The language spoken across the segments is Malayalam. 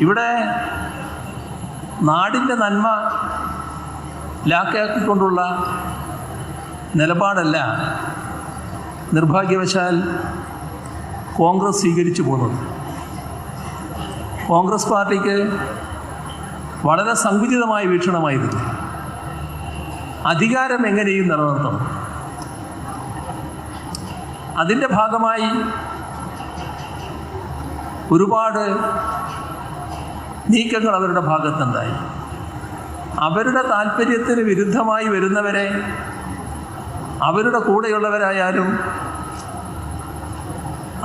ഇവിടെ നാടിന്റെ നന്മ ലാക്കയാക്കിക്കൊണ്ടുള്ള നിലപാടല്ല നിർഭാഗ്യവശാൽ കോൺഗ്രസ് സ്വീകരിച്ചു പോകുന്നത്. കോൺഗ്രസ് പാർട്ടിക്ക് വളരെ സങ്കുചിതമായ വീക്ഷണമായിരുന്നു. അധികാരം എങ്ങനെയും നിലനിർത്തണം. അതിന്റെ ഭാഗമായി ഒരുപാട് നീക്കങ്ങൾ അവരുടെ ഭാഗത്തുണ്ടായി. അവരുടെ താല്പര്യത്തിന് വിരുദ്ധമായി വരുന്നവരെ അവരുടെ കൂടെയുള്ളവരായാലും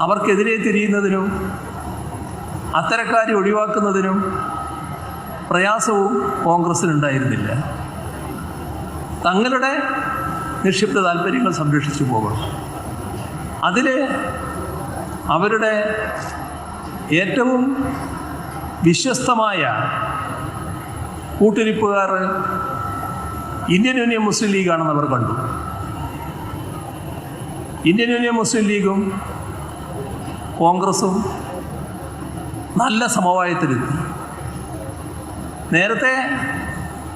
അവർക്കെതിരെ തിരിയുന്നതിനും അത്തരക്കാരെ ഒഴിവാക്കുന്നതിനും പ്രയാസവും കോൺഗ്രസ്സിനുണ്ടായിരുന്നില്ല. തങ്ങളുടെ നിക്ഷിപ്ത താല്പര്യങ്ങൾ സംരക്ഷിച്ചു പോകണം അതിൽ അവരുടെ ഏറ്റവും വിശ്വസ്തമായ കൂട്ടിരിപ്പുകാർ ഇന്ത്യൻ യൂണിയൻ മുസ്ലിം ലീഗാണെന്ന് അവർ കണ്ടു. ഇന്ത്യൻ യൂണിയൻ മുസ്ലിം ലീഗും കോൺഗ്രസും നല്ല സമവായത്തിലെത്തി. നേരത്തെ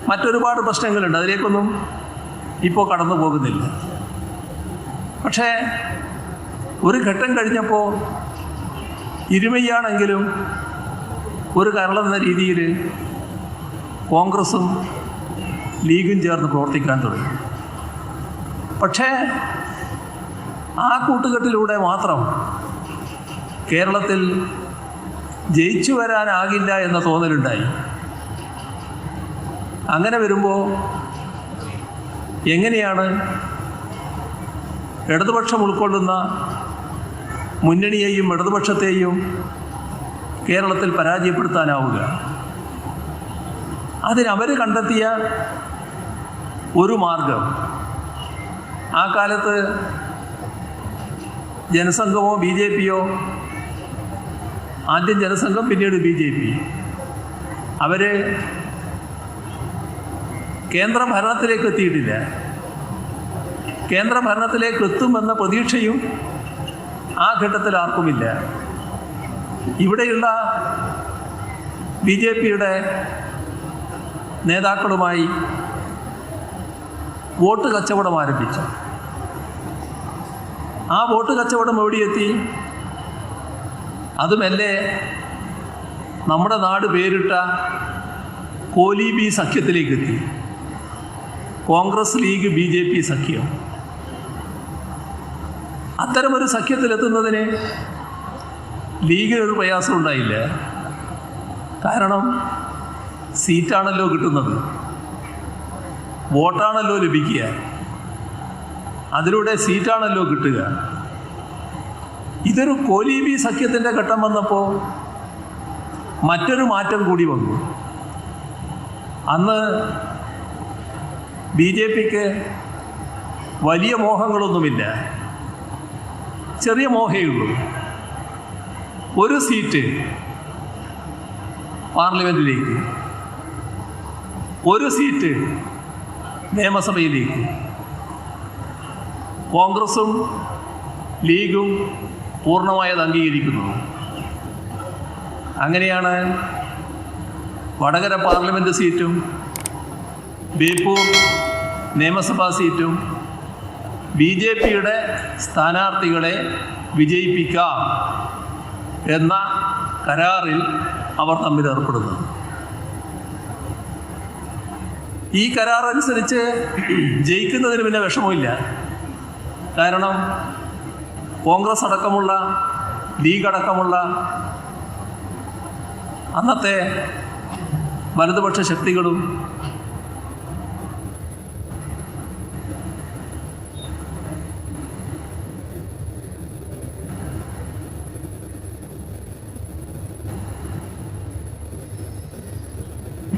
മറ്റൊരുപാട് പ്രശ്നങ്ങളുണ്ട് അതിലേക്കൊന്നും ഇപ്പോൾ കടന്നു പോകുന്നില്ല. പക്ഷേ ഒരു ഘട്ടം കഴിഞ്ഞപ്പോൾ ഇരുമയ്യാണെങ്കിലും ഒരു കരളെന്ന രീതിയിൽ കോൺഗ്രസും ലീഗും ചേർന്ന് പ്രവർത്തിക്കാൻ തുടങ്ങി. പക്ഷേ ആ കൂട്ടുകെട്ടിലൂടെ മാത്രം കേരളത്തിൽ ജയിച്ചു വരാനാകില്ല എന്ന തോന്നലുണ്ടായി. അങ്ങനെ വരുമ്പോൾ എങ്ങനെയാണ് ഇടതുപക്ഷം ഉൾക്കൊള്ളുന്ന മുന്നണിയെയും ഇടതുപക്ഷത്തെയും കേരളത്തിൽ പരാജയപ്പെടുത്താനാവുക. അതിനവർ കണ്ടെത്തിയ ഒരു മാർഗം. ആ കാലത്ത് ജനസംഘമോ ബി ജെ പിയോ ആദ്യം ജനസംഘം പിന്നീട് ബി ജെ പി. അവർ കേന്ദ്ര ഭരണത്തിലേക്ക് എത്തിയിട്ടില്ല. കേന്ദ്ര ഭരണത്തിലേക്ക് എത്തുമെന്ന പ്രതീക്ഷയും ആ ഘട്ടത്തിൽ ആർക്കുമില്ല. ഇവിടെയുള്ള ബി ജെ പിയുടെ നേതാക്കളുമായി വോട്ട് കച്ചവടം ആരംഭിച്ചു. ആ വോട്ട് കച്ചവടം എവിടെയെത്തി? അതുമല്ലേ നമ്മുടെ നാട് പേരിട്ട കോലീബി സഖ്യത്തിലേക്ക് എത്തി Congress League B J P സഖ്യം. അത്തരമൊരു സഖ്യത്തിലെത്തുന്നതിന് ലീഗിനൊരു പ്രയാസം ഉണ്ടായില്ല. കാരണം സീറ്റാണല്ലോ കിട്ടുന്നത്. വോട്ടാണല്ലോ ലഭിക്കുക. അതിലൂടെ സീറ്റാണല്ലോ കിട്ടുക. ഇതൊരു കോലീബി സഖ്യത്തിന്റെ ഘട്ടം വന്നപ്പോൾ മറ്റൊരു മാറ്റം കൂടി വന്നു. അന്ന് ബി ജെ പിക്ക് വലിയ മോഹങ്ങളൊന്നുമില്ല. ചെറിയ മോഹേ ഉള്ളൂ. ഒരു സീറ്റ് പാർലമെന്റിലേക്ക് ഒരു സീറ്റ് നിയമസഭയിലേക്ക് കോൺഗ്രസും ലീഗും പൂർണമായത് അംഗീകരിക്കുന്നു. അങ്ങനെയാണ് വടകര പാർലമെന്റ് സീറ്റും ബേപ്പൂർ നിയമസഭാ സീറ്റും ബി ജെ പിയുടെ സ്ഥാനാർത്ഥികളെ വിജയിപ്പിക്കാം. എന്ന കരാറിൽ അവർ തമ്മിൽ ഏർപ്പെടുന്നത് ഈ കരാർ അനുസരിച്ച് ജയിക്കുന്നതിന് പിന്നെ വിഷമമില്ല. കാരണം കോൺഗ്രസ് അടക്കമുള്ള ലീഗ് അടക്കമുള്ള അന്നത്തെ വലതുപക്ഷ ശക്തികളും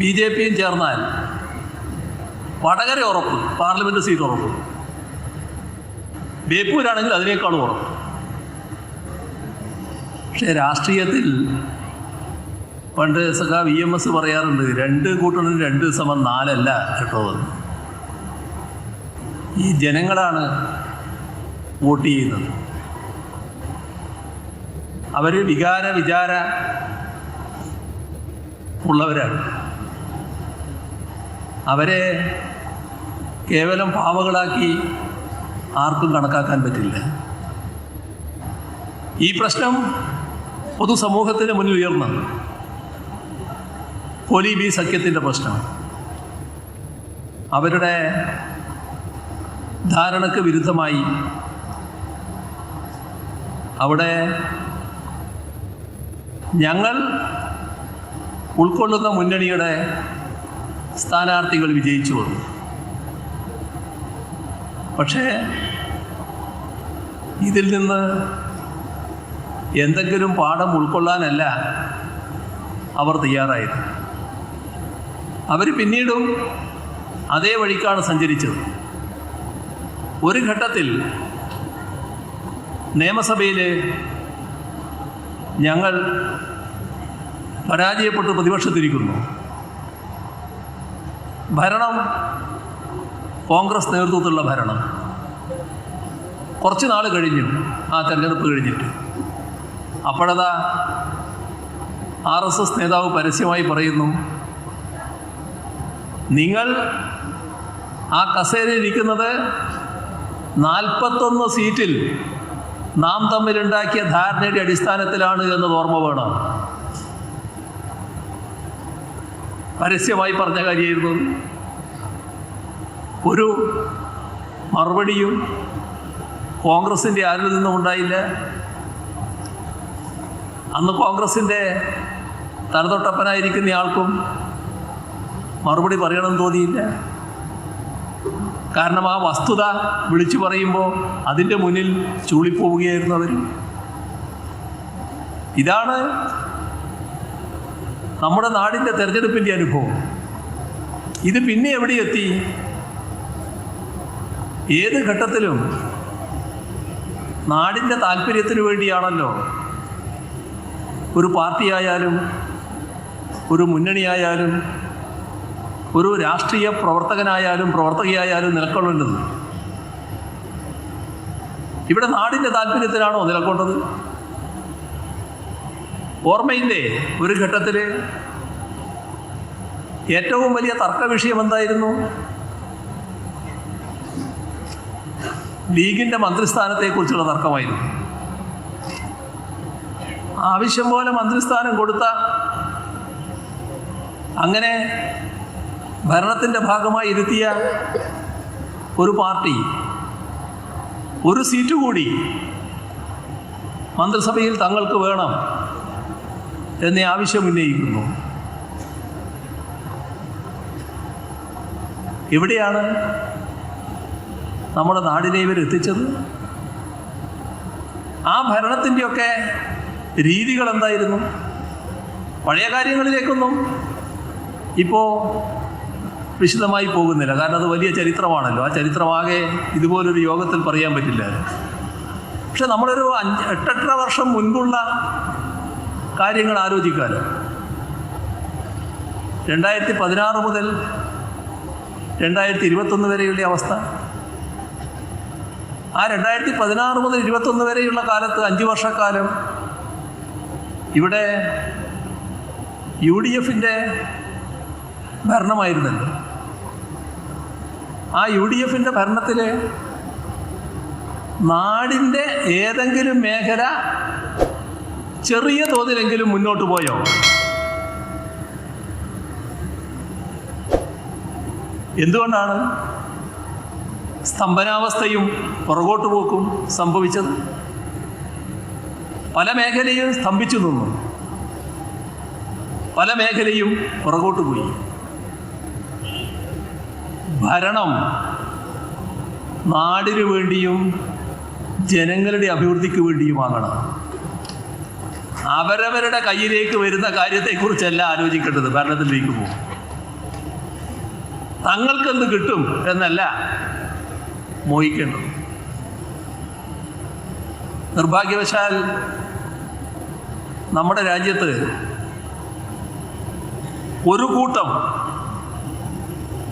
ബി ജെ പിയും ചേർന്നാൽ വടകര ഉറപ്പ് പാർലമെന്റ് സീറ്റ് ഉറപ്പ് ബേപ്പൂരാണെങ്കിൽ അതിനേക്കാളും ഉറപ്പ് പക്ഷേ രാഷ്ട്രീയത്തിൽ പണ്ട് സഖാ വി എം എസ് പറയാറുണ്ട് രണ്ട് കൂട്ടണിന് രണ്ട് സമം നാലല്ല കേട്ടോ. ഈ ജനങ്ങളാണ് വോട്ട് ചെയ്യുന്നത്. അവർ വികാര വിചാര ഉള്ളവരാണ്. അവരെ കേവലം പാവകളാക്കി ആർക്കും കണക്കാക്കാൻ പറ്റില്ല. ഈ പ്രശ്നം പൊതുസമൂഹത്തിന് മുന്നിൽ ഉയർന്നു പോലി ബി സഖ്യത്തിന്റെ പ്രശ്നം. അവരുടെ ധാരണക്ക് വിരുദ്ധമായി അവിടെ ഞങ്ങൾ ഉൾക്കൊള്ളുന്ന മുന്നണിയുടെ സ്ഥാനാർത്ഥികൾ വിജയിച്ചു വന്നു. പക്ഷേ ഇതിൽ നിന്ന് എന്തെങ്കിലും പാഠം ഉൾക്കൊള്ളാനല്ല അവർ തയ്യാറായത്. അവർ പിന്നീടും അതേ വഴിക്കാണ് സഞ്ചരിച്ചത്. ഒരു ഘട്ടത്തിൽ നിയമസഭയിൽ ഞങ്ങൾ പരാജയപ്പെട്ട് പ്രതിപക്ഷത്തിരിക്കുന്നു. ഭരണം കോൺഗ്രസ് നേതൃത്വത്തിലുള്ള ഭരണം. കുറച്ച് നാൾ കഴിഞ്ഞു ആ തെരഞ്ഞെടുപ്പ് കഴിഞ്ഞിട്ട്. അപ്പോഴതാ ആർ എസ് എസ് നേതാവ് പരസ്യമായി പറയുന്നു നിങ്ങൾ ആ കസേരയിൽ ഇരിക്കുന്നത് നാൽപ്പത്തൊന്ന് സീറ്റിൽ നാം തമ്മിലുണ്ടാക്കിയ ധാരണയുടെ അടിസ്ഥാനത്തിലാണ് എന്നത് ഓർമ്മ വേണം. പരസ്യമായി പറഞ്ഞ കാര്യമായിരുന്നു. ഒരു മറുപടിയും കോൺഗ്രസിന്റെ ആരിൽ നിന്നും ഉണ്ടായില്ല. അന്ന് കോൺഗ്രസിന്റെ തലതൊട്ടപ്പനായിരിക്കുന്ന ആൾക്കും മറുപടി പറയണമെന്ന് തോന്നിയില്ല. കാരണം ആ വസ്തുത വിളിച്ചു പറയുമ്പോൾ അതിന്റെ മുന്നിൽ ചൂളിപ്പോവുകയായിരുന്നു അവർ ഇതാണ് നമ്മുടെ നാടിന്റെ തെരഞ്ഞെടുപ്പിന്റെ അനുഭവം. ഇത് പിന്നെ എവിടെ എത്തി? ഏത് ഘട്ടത്തിലും നാടിന്റെ താല്പര്യത്തിന് വേണ്ടിയാണല്ലോ. ഒരു പാർട്ടിയായാലും ഒരു മുന്നണിയായാലും ഒരു രാഷ്ട്രീയ പ്രവർത്തകനായാലും പ്രവർത്തകയായാലും നിലക്കൊള്ളേണ്ടത്. ഇവിടെ നാടിന്റെ താല്പര്യത്തിലാണോ നിലകൊണ്ടത് ഓർമ്മയില്ലേ ഒരു ഘട്ടത്തിൽ ഏറ്റവും വലിയ തർക്ക വിഷയം എന്തായിരുന്നു? ലീഗിന്റെ മന്ത്രിസ്ഥാനത്തെക്കുറിച്ചുള്ള തർക്കമായിരുന്നു. ആവശ്യം പോലെ മന്ത്രിസ്ഥാനം കൊടുത്ത അങ്ങനെ ഭരണത്തിന്റെ ഭാഗമായി ഇരുത്തിയ ഒരു പാർട്ടി ഒരു സീറ്റ് കൂടി മന്ത്രിസഭയിൽ തങ്ങൾക്ക് വേണം. എന്ന ആവശ്യം ഉന്നയിക്കുന്നു. എവിടെയാണ് നമ്മുടെ നാടിനെ ഇവർ എത്തിച്ചത്. ആ ഭരണത്തിന്റെയൊക്കെ രീതികൾ എന്തായിരുന്നു? പഴയ കാര്യങ്ങളിലേക്കൊന്നും ഇപ്പോൾ വിശദമായി പോകുന്നില്ല. കാരണം അത് വലിയ ചരിത്രമാണല്ലോ. ആ ചരിത്രമാകെ ഇതുപോലൊരു യോഗത്തിൽ പറയാൻ പറ്റില്ല. പക്ഷെ നമ്മളൊരു അഞ്ച് എട്ടെട്ടര വർഷം മുൻപുള്ള കാര്യങ്ങൾ ആലോചിക്കാൻ. രണ്ടായിരത്തി പതിനാറ് മുതൽ രണ്ടായിരത്തി ഇരുപത്തൊന്ന് വരെയുള്ള അവസ്ഥ. ആ രണ്ടായിരത്തി പതിനാറ് മുതൽ ഇരുപത്തൊന്ന് വരെയുള്ള കാലത്ത് അഞ്ച് വർഷക്കാലം ഇവിടെ യു ഡി എഫിന്റെ ഭരണമായിരുന്നല്ലോ. ആ യു ഡി എഫിന്റെ ഭരണത്തിൽ നാടിന്റെ ഏതെങ്കിലും മേഖല ചെറിയ തോതിലെങ്കിലും മുന്നോട്ട് പോയോ? എന്തുകൊണ്ടാണ് സ്തംഭനാവസ്ഥയും പുറകോട്ട് പോക്കും സംഭവിച്ചത്? പല മേഖലയും സ്തംഭിച്ചു നിന്നു. പല മേഖലയും പുറകോട്ട് പോയി. ഭരണം നാടിനു വേണ്ടിയും ജനങ്ങളുടെ അഭിവൃദ്ധിക്ക് വേണ്ടിയുമാകണം അവരവരുടെ കയ്യിലേക്ക് വരുന്ന കാര്യത്തെക്കുറിച്ചല്ല ആലോചിക്കേണ്ടത്. ഭരണത്തിലേക്ക് പോകും. തങ്ങൾക്കെന്ത് കിട്ടും എന്നല്ല മോഹിക്കേണ്ടത്. നിർഭാഗ്യവശാൽ നമ്മുടെ രാജ്യത്ത് ഒരു കൂട്ടം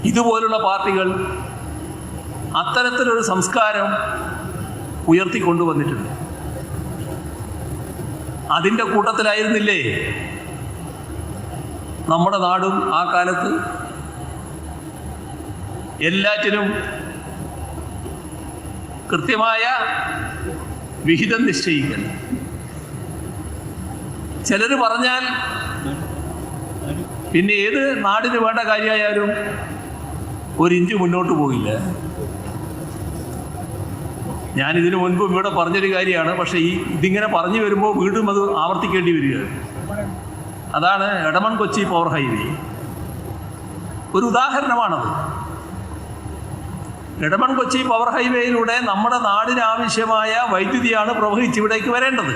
ഇതുപോലുള്ള പാർട്ടികൾ അത്തരത്തിലൊരു സംസ്കാരം ഉയർത്തിക്കൊണ്ടുവന്നിട്ടുണ്ട്. അതിന്റെ കൂട്ടത്തിലായിരുന്നില്ലേ? നമ്മുടെ നാടും ആ കാലത്ത് എല്ലാറ്റിനും കൃത്യമായ വിഹിതം നിശ്ചയിക്കണം ചിലർ പറഞ്ഞാൽ പിന്നെ ഏത് നാടിന് വേണ്ട കാര്യമായാലും ഒരു ഇഞ്ച് മുന്നോട്ട് പോകില്ല. ഞാൻ ഇതിനു മുൻപ് ഇവിടെ പറഞ്ഞൊരു കാര്യമാണ്. പക്ഷേ ഈ ഇതിങ്ങനെ പറഞ്ഞു വരുമ്പോൾ വീണ്ടും അത് ആവർത്തിക്കേണ്ടി വരികയാണ് അതാണ് എടമൺ കൊച്ചി പവർ ഹൈവേ. ഒരു ഉദാഹരണമാണത്. എടമൺ കൊച്ചി പവർ ഹൈവേയിലൂടെ നമ്മുടെ നാടിന് ആവശ്യമായ വൈദ്യുതിയാണ് പ്രവഹിച്ച് ഇവിടേക്ക് വരേണ്ടത്.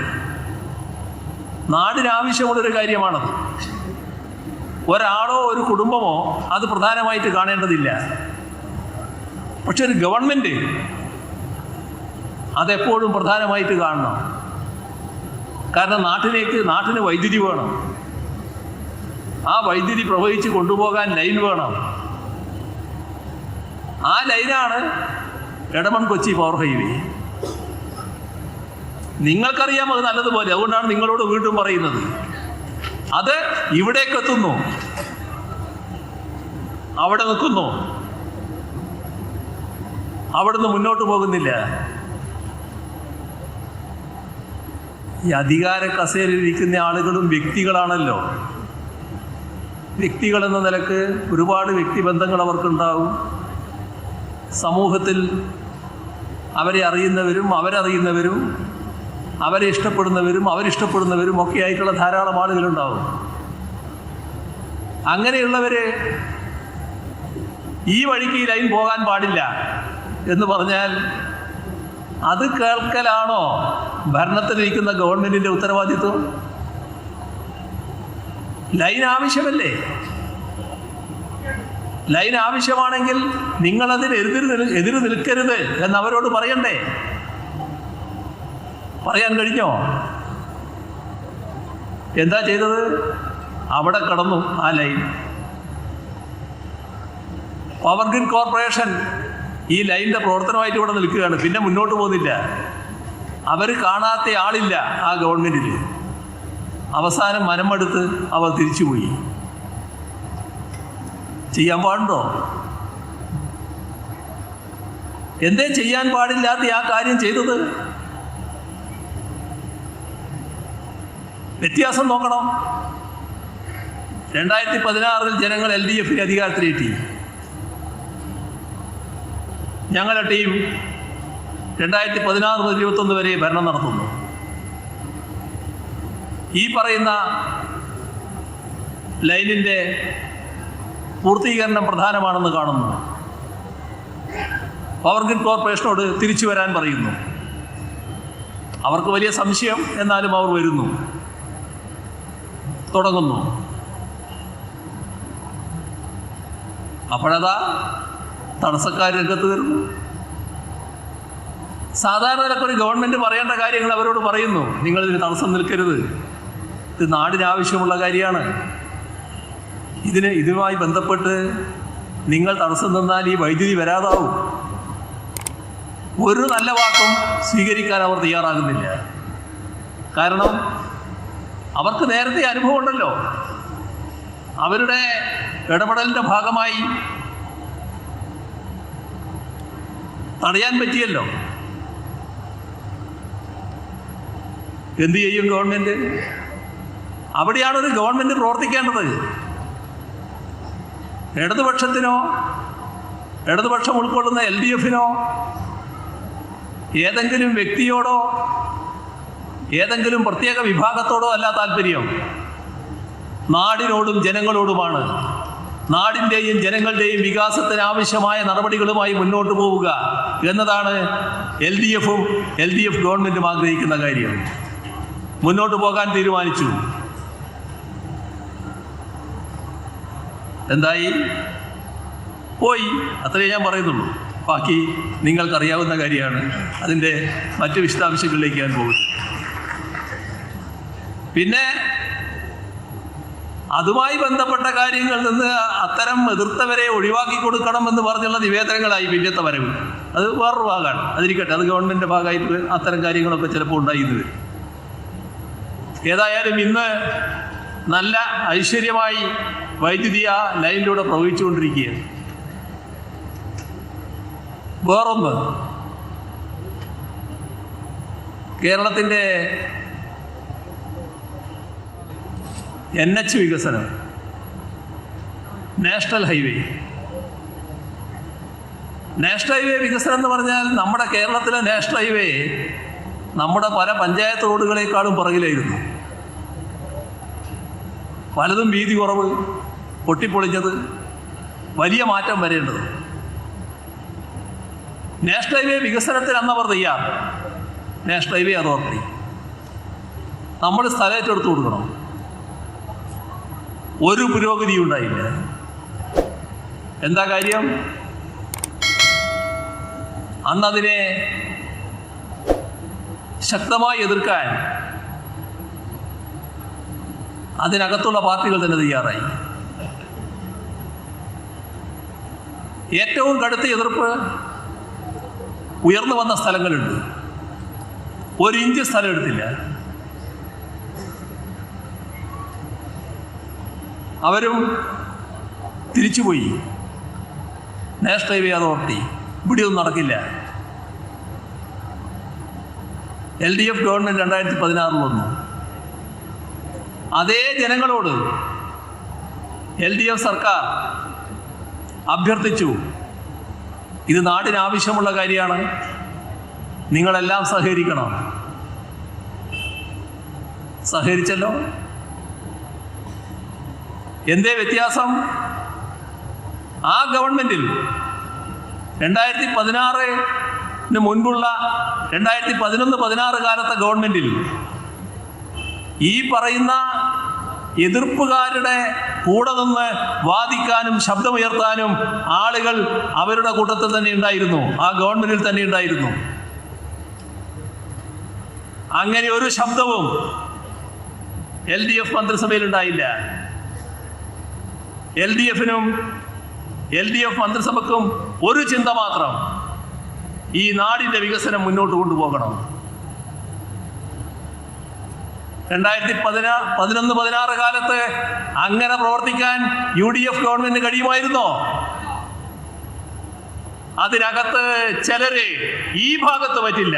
നാടിന് ആവശ്യമുള്ളൊരു കാര്യമാണത്. ഒരാളോ ഒരു കുടുംബമോ അത് പ്രധാനമായിട്ട് കാണേണ്ടതില്ല. പക്ഷെ ഒരു ഗവൺമെന്റ് അതെപ്പോഴും പ്രധാനമായിട്ട് കാണണം. കാരണം നാട്ടിലേക്ക് നാട്ടിന് വൈദ്യുതി വേണം. ആ വൈദ്യുതി പ്രവഹിച്ച് കൊണ്ടുപോകാൻ ലൈൻ വേണം. ആ ലൈനാണ് എടമൺ കൊച്ചി പവർ ഹൈവേ നിങ്ങൾക്കറിയാം അത് നല്ലതുപോലെ. അതുകൊണ്ടാണ് നിങ്ങളോട് വീണ്ടും പറയുന്നത്. അത് ഇവിടേക്ക് എത്തുന്നു. അവിടെ നിൽക്കുന്നു. അവിടുന്ന് മുന്നോട്ട് പോകുന്നില്ല. ഈ അധികാര കസേരയിൽ ഇരിക്കുന്ന ആളുകളും വ്യക്തികളാണല്ലോ. വ്യക്തികൾ എന്ന നിലയ്ക്ക് ഒരുപാട് വ്യക്തിബന്ധങ്ങൾ അവർക്കുണ്ടാവും. സമൂഹത്തിൽ അവരെ അറിയുന്നവരും അവരറിയുന്നവരും അവരെ ഇഷ്ടപ്പെടുന്നവരും അവരിഷ്ടപ്പെടുന്നവരും ഒക്കെ ആയിട്ടുള്ള ധാരാളം ആളുകളുണ്ടാവും. അങ്ങനെയുള്ളവരെ ഈ വഴിക്ക് ഈ ലൈൻ പോകാൻ പാടില്ല എന്ന് പറഞ്ഞാൽ അത് കേൾക്കലാണോ ഭരണത്തിലിരിക്കുന്ന ഗവൺമെന്റിന്റെ ഉത്തരവാദിത്വം? ലൈൻ ആവശ്യമല്ലേ? ലൈൻ ആവശ്യമാണെങ്കിൽ നിങ്ങൾ അതിന് എതിര് എതിര് നിൽക്കരുത് എന്ന് അവരോട് പറയണ്ടേ? പറയാൻ കഴിഞ്ഞോ? എന്താ ചെയ്തത്? അവിടെ കടന്നു ആ ലൈൻ. പവർ ഗ്രിഡ് കോർപ്പറേഷൻ ഈ ലൈനിന്റെ പ്രവർത്തനമായിട്ട് ഇവിടെ നിൽക്കുകയാണ്. പിന്നെ മുന്നോട്ട് പോകുന്നില്ല. അവർ കാണാത്ത ആളില്ല ആ ഗവൺമെന്റിൽ അവസാനം മനമെടുത്ത് അവർ തിരിച്ചുപോയി. ചെയ്യാൻ പാടുണ്ടോ? എന്തേ ചെയ്യാൻ പാടില്ലാത്ത ആ കാര്യം ചെയ്തത്? വ്യത്യാസം നോക്കണം. രണ്ടായിരത്തി പതിനാറിൽ ജനങ്ങൾ എൽ ഡി എഫിന് അധികാരത്തിലേറ്റി. ഞങ്ങളുടെ ടീം രണ്ടായിരത്തി പതിനാറ് മുതൽ ഇരുപത്തൊന്ന് വരെ ഭരണം നടത്തുന്നു. ഈ പറയുന്ന ലൈനിന്റെ പൂർത്തീകരണം പ്രധാനമാണെന്ന് കാണുന്നു. പവർ ഗ്രിഡ് കോർപ്പറേഷനോട് തിരിച്ചു വരാൻ പറയുന്നു. അവർക്ക് വലിയ സംശയം എന്നാലും അവർ വരുന്നു. തുടങ്ങുന്നു. അപ്പോഴതാ തടസ്സക്കാർ രംഗത്ത് വരുന്നു. സാധാരണ നിലയ്ക്ക് ഒരു ഗവൺമെന്റ് പറയേണ്ട കാര്യങ്ങൾ അവരോട് പറയുന്നു. നിങ്ങൾ ഇതിന് തടസ്സം നിൽക്കരുത്. ഇത് നാടിന് ആവശ്യമുള്ള കാര്യമാണ്. ഇതിന് ഇതുമായി ബന്ധപ്പെട്ട് നിങ്ങൾ തടസ്സം നിന്നാൽ ഈ വൈദ്യുതി വരാതാവും. ഒരു നല്ല വാക്കും സ്വീകരിക്കാൻ അവർ തയ്യാറാകുന്നില്ല. കാരണം അവർക്ക് നേരത്തെ അനുഭവം ഉണ്ടല്ലോ അവരുടെ ഇടപെടലിന്റെ ഭാഗമായി തടയാൻ പറ്റിയല്ലോ. എന്ത് ചെയ്യും ഗവൺമെന്റ്? അവിടെയാണ് ഒരു ഗവൺമെന്റ് പ്രവർത്തിക്കേണ്ടത്. ഇടതുപക്ഷത്തിനോ ഇടതുപക്ഷം ഉൾക്കൊള്ളുന്ന എൽ ഡി എഫിനോ ഏതെങ്കിലും വ്യക്തിയോടോ ഏതെങ്കിലും പ്രത്യേക വിഭാഗത്തോടോ അല്ല താല്പര്യം. നാടിനോടും ജനങ്ങളോടുമാണ്. നാടിന്റെയും ജനങ്ങളുടെയും വികാസത്തിന് ആവശ്യമായ നടപടികളുമായി മുന്നോട്ട് പോവുക എന്നതാണ് എൽ ഡി എഫും എൽ ഡി എഫ് ഗവൺമെന്റും ആഗ്രഹിക്കുന്ന കാര്യം. മുന്നോട്ട് പോകാൻ തീരുമാനിച്ചു. എന്തായി? പോയി. അത്രയേ ഞാൻ പറയുന്നുള്ളൂ. ബാക്കി നിങ്ങൾക്കറിയാവുന്ന കാര്യമാണ്. അതിന്റെ മറ്റു വിശദാംശങ്ങളിലേക്ക് ഞാൻ പോകുന്നത് പിന്നെ അതുമായി ബന്ധപ്പെട്ട കാര്യങ്ങളിൽ നിന്ന് അത്തരം എതിർത്തവരെ ഒഴിവാക്കി കൊടുക്കണം എന്ന് പറഞ്ഞുള്ള നിവേദനങ്ങളായി പിന്നത്തെ വരവ്. അത് വേറൊരു ഭാഗമാണ്. അതിരിക്കട്ടെ അത് ഗവൺമെന്റിന്റെ ഭാഗമായിട്ട് അത്തരം കാര്യങ്ങളൊക്കെ ചിലപ്പോൾ ഉണ്ടായിരുന്നു വരും. ഏതായാലും ഇന്ന് നല്ല ഐശ്വര്യമായി വൈദ്യുതി ആ ലൈനിലൂടെ പ്രവഹിച്ചുകൊണ്ടിരിക്കുകയാണ്. വേറൊന്ന് കേരളത്തിന്റെ എൻ എച്ച് വികസനം. National highway. നാഷണൽ ഹൈവേ വികസനം എന്ന് പറഞ്ഞാൽ നമ്മുടെ കേരളത്തിലെ നാഷണൽ ഹൈവേ നമ്മുടെ പല പഞ്ചായത്ത് റോഡുകളെക്കാളും പുറകിലായിരുന്നു. പലതും വീതി കുറവ് പൊട്ടിപ്പൊളിഞ്ഞത് വലിയ മാറ്റം വരേണ്ടത്. നാഷണൽ ഹൈവേ വികസനത്തിൽ അന്നവർ തയ്യാർ. National highway authority. നമ്മൾ സ്ഥലം ഏറ്റെടുത്ത് കൊടുക്കണം. ഒരു പുരോഗതി ഉണ്ടായില്ല. എന്താ കാര്യം? അന്നതിനെ ശക്തമായി എതിർക്കാൻ അതിനകത്തുള്ള പാർട്ടികൾ തന്നെ തയ്യാറായി. ഏറ്റവും കടുത്ത എതിർപ്പ് ഉയർന്നു വന്ന സ്ഥലങ്ങളുണ്ട്. ഒരു ഇഞ്ച് സ്ഥലം എടുത്തില്ല. അവരും തിരിച്ചുപോയി. നാഷണൽ ഹൈവേ അതോറിറ്റി ഇവിടെയൊന്നും നടക്കില്ല. എൽ ഡി എഫ് ഗവൺമെന്റ് രണ്ടായിരത്തി പതിനാറിൽ വന്നു. അതേ ജനങ്ങളോട് എൽ ഡി എഫ് സർക്കാർ അഭ്യർത്ഥിച്ചു ഇത് നാടിന് ആവശ്യമുള്ള കാര്യമാണ്. നിങ്ങളെല്ലാം സഹകരിക്കണം. സഹകരിച്ചല്ലോ? എന്തേ വ്യത്യാസം? ആ ഗവൺമെന്റിൽ രണ്ടായിരത്തി പതിനാറിന് മുൻപുള്ള രണ്ടായിരത്തി പതിനൊന്ന് പതിനാറ് കാലത്തെ ഗവൺമെന്റിൽ ഈ പറയുന്ന എതിർപ്പുകാരുടെ കൂടെ നിന്ന് വാദിക്കാനും ശബ്ദമുയർത്താനും ആളുകൾ അവരുടെ കൂട്ടത്തിൽ തന്നെ ഉണ്ടായിരുന്നു. ആ ഗവൺമെന്റിൽ തന്നെ ഉണ്ടായിരുന്നു. അങ്ങനെ ഒരു ശബ്ദവും എൽ ഡി എഫ് മന്ത്രിസഭയിൽ ഉണ്ടായില്ല. എൽ ഡി എഫിനും എൽ ഡി എഫ് മന്ത്രിസഭക്കും ഒരു ചിന്ത മാത്രം. ഈ നാടിന്റെ വികസനം മുന്നോട്ട് കൊണ്ടുപോകണം. രണ്ടായിരത്തി പതിനാ പതിനൊന്ന് പതിനാറ് കാലത്ത് അങ്ങനെ പ്രവർത്തിക്കാൻ യു ഡി എഫ് ഗവൺമെന്റിന് കഴിയുമായിരുന്നോ? അതിനകത്ത് ചിലര് ഈ ഭാഗത്ത് പറ്റില്ല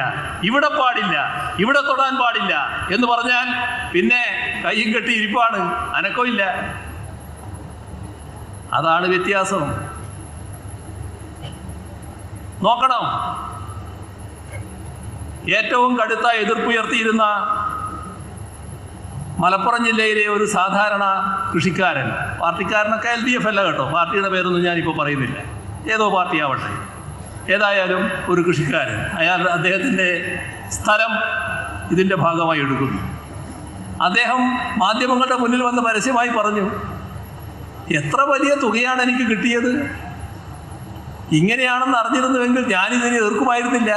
ഇവിടെ പാടില്ല ഇവിടെ തൊടാൻ പാടില്ല എന്ന് പറഞ്ഞാൽ പിന്നെ കയ്യും കെട്ടി ഇരിപ്പാണ് അനക്കമില്ല അതാണ് വ്യത്യാസം. നോക്കണം. ഏറ്റവും കടുത്ത എതിർപ്പുയർത്തിയിരുന്ന മലപ്പുറം ജില്ലയിലെ ഒരു സാധാരണ കൃഷിക്കാരൻ പാർട്ടിക്കാരനൊക്കെ എൽ ഡി എഫ് അല്ല കേട്ടോ. പാർട്ടിയുടെ പേരൊന്നും ഞാനിപ്പോൾ പറയുന്നില്ല. ഏതോ പാർട്ടി ആവട്ടെ. ഏതായാലും ഒരു കൃഷിക്കാരൻ. അയാൾ അദ്ദേഹത്തിന്റെ സ്ഥലം ഇതിന്റെ ഭാഗമായി എടുക്കുന്നു. അദ്ദേഹം മാധ്യമങ്ങളുടെ മുന്നിൽ വന്ന് പരസ്യമായി പറഞ്ഞു എത്ര വലിയ തുകയാണ് എനിക്ക് കിട്ടിയത്? ഇങ്ങനെയാണെന്ന് അറിഞ്ഞിരുന്നുവെങ്കിൽ ഞാനിതിനെ എതിർക്കുമായിരുന്നില്ല.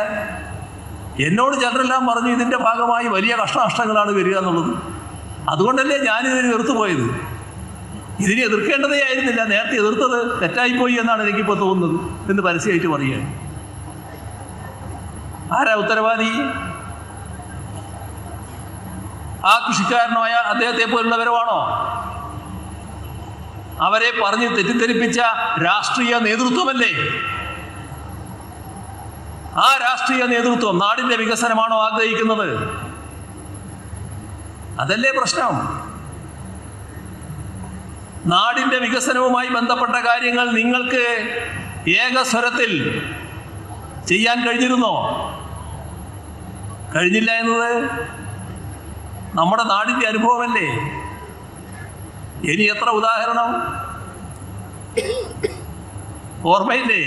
എന്നോട് ചിലരെല്ലാം പറഞ്ഞു ഇതിന്റെ ഭാഗമായി വലിയ കഷ്ടനഷ്ടങ്ങളാണ് വരിക എന്നുള്ളത്. അതുകൊണ്ടല്ലേ ഞാനിതിനെ എതിർത്തുപോയത്? ഇതിനെ എതിർക്കേണ്ടതേ ആയിരുന്നില്ല. നേരത്തെ എതിർത്തത് തെറ്റായിപ്പോയി എന്നാണ് എനിക്കിപ്പോൾ തോന്നുന്നത് എന്ന് പരസ്യമായിട്ട് പറയുകയാണ്. ആരാ ഉത്തരവാദി? ആ കൃഷിക്കാരനായ അദ്ദേഹത്തെ പോലുള്ളവരുമാണോ അവരെ പറഞ്ഞ് തെറ്റിദ്ധരിപ്പിച്ച രാഷ്ട്രീയ നേതൃത്വമല്ലേ? ആ രാഷ്ട്രീയ നേതൃത്വം നാടിന്റെ വികസനമാണോ ആഗ്രഹിക്കുന്നത്? അതല്ലേ പ്രശ്നം. നാടിന്റെ വികസനവുമായി ബന്ധപ്പെട്ട കാര്യങ്ങൾ നിങ്ങൾക്ക് ഏകസ്വരത്തിൽ ചെയ്യാൻ കഴിഞ്ഞിരുന്നോ? കഴിഞ്ഞില്ല എന്നത് നമ്മുടെ നാടിന്റെ അനുഭവമല്ലേ? ഇനി എത്ര ഉദാഹരണം? ഓർമ്മയില്ലേ?